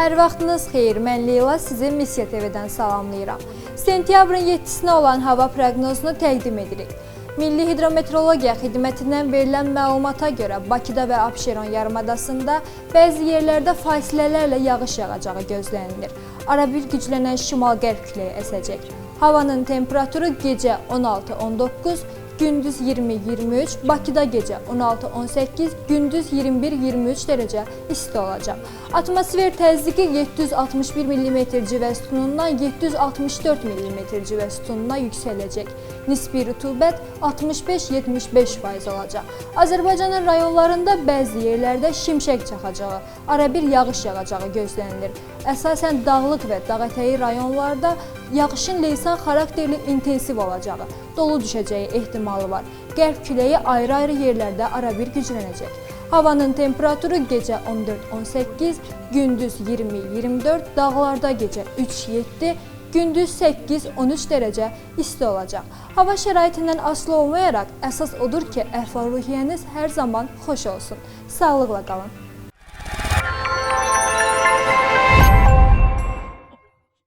Hər vaxtınız xeyir. Mən Leyla sizi Missiya TV-dən salamlayıram. Sentyabrın 7-sinə olan hava proqnozunu təqdim edirik. Milli Hidrometeorologiya Xidmətindən verilən məlumata görə Bakıda və Abşeron yarımadasında bəzi yerlərdə fasilələrlə yağış yağacağı gözlənilir. Arabir güclənən şimal-qərb küləyi əsəcək. Havanın temperaturu gecə 16-19, gündüz 20-23, Bakıda gecə 16-18, gündüz 21-23 dərəcə isti olacaq. Atmosfer təzyiqi 761 mm civə sütunundan 764 mm civə sütununa yüksələcək. Nisbi rütubət 65-75% olacaq. Azərbaycanın rayonlarında bəzi yerlərdə şimşək çaxacağı, arabir yağış yağacağı gözlənilir. Əsasən dağlıq və dağətəyi rayonlarda yağışın leysan xarakterli intensiv olacağı, dolu düşəcəyi ehtimalı var. Qərb küləyi ayrı-ayrı yerlərdə arabir güclənəcək. Havanın temperaturu gecə 14-18, gündüz 20-24, dağlarda gecə 3-7, gündüz 8-13 dərəcə isti olacaq. Hava şəraitindən asılı olmayaraq əsas odur ki, əhval-ruhiyyəniz hər zaman xoş olsun. Sağlıqla qalın.